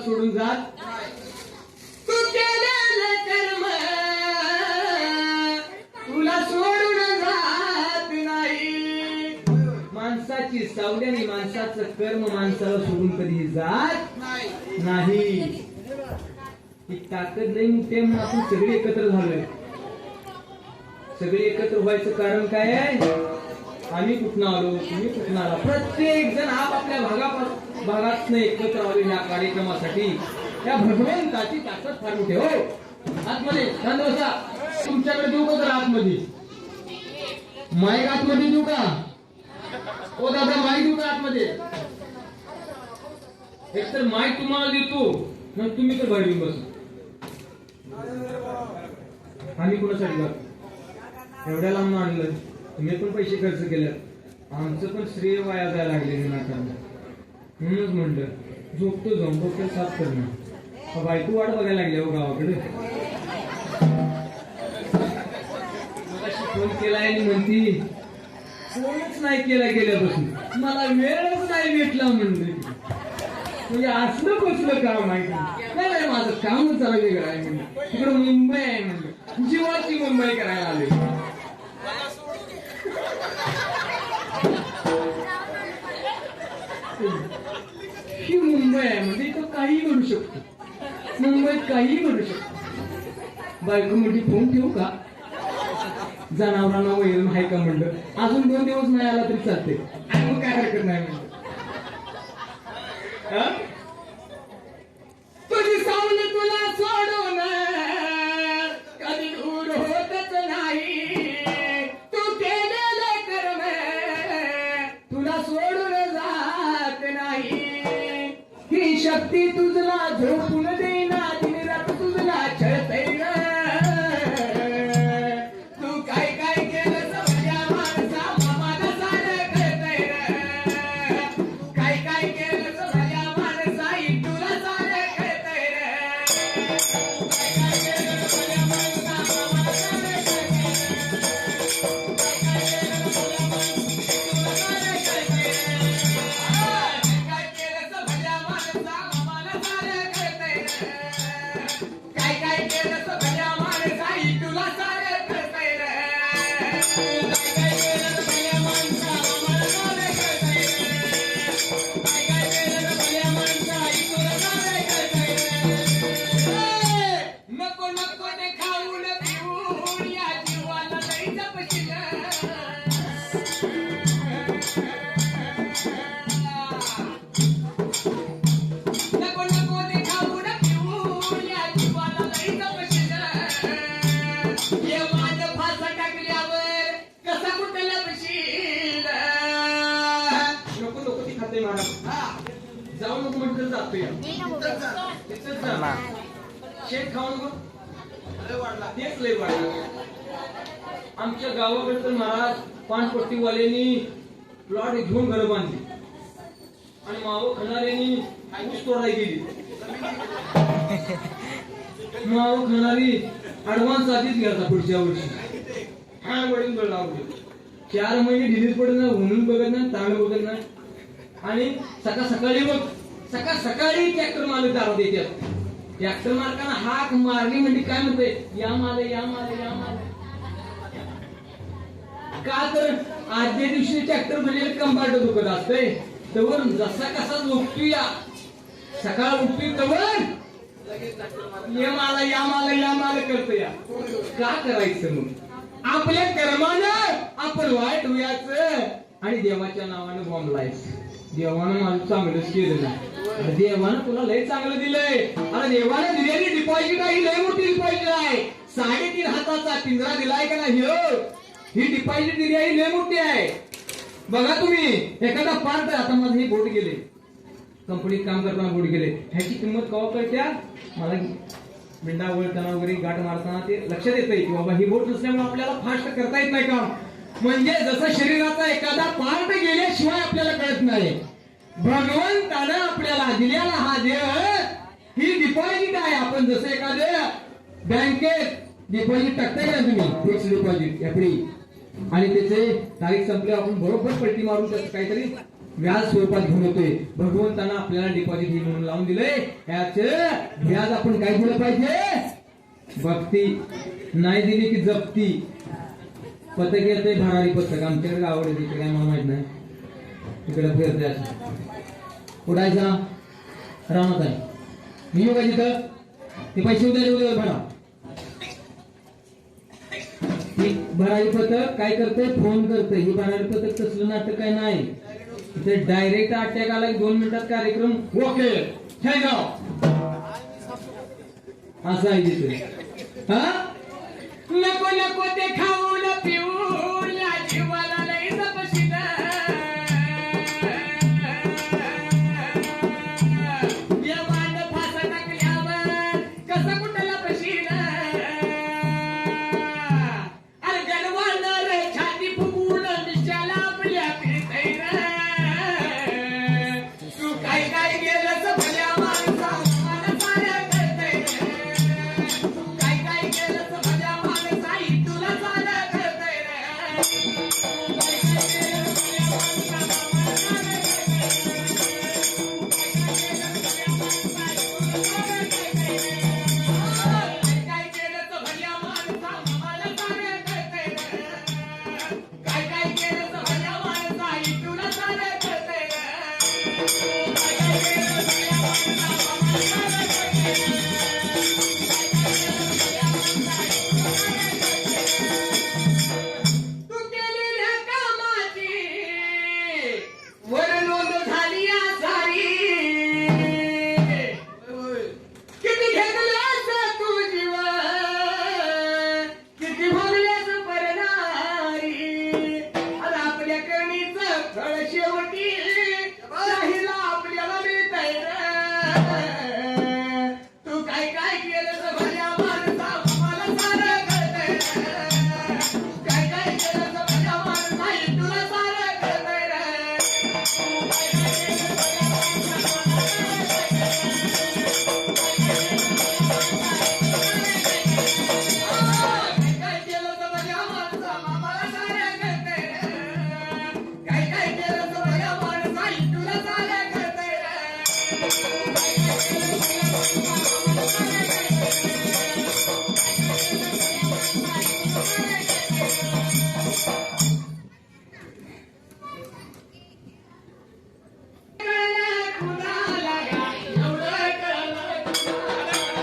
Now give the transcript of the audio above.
माणसाची सोडून जात? तू कर्म. तुला सोडून जात नाही. माणसाची सावली आणि माणसाचं कर्म माणसाला सोडून कधी जात नाही. ही ताकद नाही मोठी म्हणून आपण सगळे एकत्र झालोय. सगळे एकत्र व्हायचं कारण काय आहे? आम्ही कुठनं आलो? तुम्ही कुठनं आला? प्रत्येक जण आपापल्या भागापासून भागात एकत्र आलो या कार्यक्रमासाठी त्या भगवंताची ताकद फार मोठी हो आतमध्ये शांत तुमच्याकडे देऊ का जरा आतमध्ये? माईक आतमध्ये देऊ का? ओ दादा माईक देऊ का आतमध्ये? एक तर माईक तुम्हाला देतो मग तुम्ही तर भरवी बस. आणि कुणासाठी बघ एवढ्या लांब आणलं. तुम्ही पण पैसे खर्च केले आमचं पण श्रेय वाया जायला लागले नाटकांना म्हणूनच म्हणलं झोपतो जाऊन डोक्यात साफ करणं बायको वाट बघायला लागली हो गावाकडे. मगाशी फोन केलाय आणि म्हणती फोनच नाही केला गेल्यापासून. मला वेळच नाही भेटला म्हणते म्हणजे असलं कसलं काम आहे का? नाही माझं काम जरा वेगळं आहे म्हणलं. तिकडं मुंबई आहे म्हणलं. जीवाची मुंबई करायला आले Thank you मुंबई आहे म्हणजे इथं काही करू शकतो. मुंबईत काही करू शकतो. बायको म्हणजे फोन ठेवू का? जनावरांना वैल आहे का म्हणलं? अजून दोन दिवस नाही आला तरी चालते आणि मग काय हरकत नाही म्हणलं. शक्ती तुझला झोपून देना दिन रात तुझला छळतय तू काय काय केलं माझ्या माणसा मामाला सारं कळतंय काय काय केलं माझ्या माणसा सारं काय काय केलं माझ्या काय काय केलं माझ्या माणसा तुला सारं जातो या जा. शेत खाऊन बघ. तेच लय वाढला. आमच्या गावाकडे तर महाराज पानपट्टीवाल्यांनी प्लॉट घेऊन घर बांधली. आणि मावं खाणाऱ्यांनी ऊस तोडाय गेली. मावं खाणारी ऍडव्हान्स आधीच घ्यायचा पुढच्या वर्षी. हा वडील लावले चार महिने ढिलीच पडत नाही म्हणून बघत नाही तांड बघत नाही. आणि सकाळ सकाळी बघ सकाळ सकाळी ट्रॅक्टर मालक दारू देतात. ट्रॅक्टर मालकांना हाक मारली म्हणजे काय म्हणते? या माले या माले या माले का तर आजच्या दिवशी ट्रॅक्टर म्हणजे कंपार्ट दुखत असतंय. तवर जसा कसा झोपतो या सकाळ उठतोय तवर ये माला या माला या माला करतो या का करायचं मग? आपल्या कर्मानं आपण वाईट होयाचं. आणि देवाच्या नावानं बोंबलायचं देवानं मला चांगलंच केलं नाही अरे देवानं तुला लय चांगलं दिलंय. अरे देवानं दिलेली डिपॉझिट आहे लय मोठी डिपॉझिट आहे. साडेतीन हाताचा पिंजरा दिलाय का नाही हो? ही डिपॉझिट दिली आहे लय मोठी आहे. बघा तुम्ही एखादा पार्ट आता माझं हे बोट गेले. कंपनीत काम करताना बोट गेले. ह्याची किंमत कवा कळत्या? मला मिंडा वळताना वगैरे गाठ मारताना ते लक्षात येत की बाबा ही बोट नसल्यामुळे आपल्याला फास्ट करता येत नाही काम म्हणजे जसं शरीराचा एखादा पार्ट गेल्याशिवाय आपल्याला कळत नाही. भगवंतानं आपल्याला दिलेला हा देह ही डिपॉझिट आहे. आपण जसं एखाद्या बँकेत डिपॉझिट टाकताय ना तुम्ही? फिक्स डिपॉझिट एफडी आणि त्याचे तारीख संपले आपण बरोबर पट्टी मारू शकतो काहीतरी व्याज स्वरूपात घेऊन येतोय. भगवंताना आपल्याला डिपॉझिट ही म्हणून लावून दिले याच व्याज आपण काय दिलं पाहिजे? भक्ती. नाही दिली की जपती. पथक येते भरारी पथक आमच्याकडे आवडते तिकडे काय मला माहीत नाही. तिकडे फिरते असं. उडायचा रामात आहे मी येऊ का तिथं? ते पैसे उद्या उद्या भरा. भरारी पथक काय करते फोन करते ही भरारी पथक तसलं नाटक काय नाही. तिथे डायरेक्ट अटॅक आला दोन मिनिटात कार्यक्रम ओके. असं आहे तिथे. हा? Música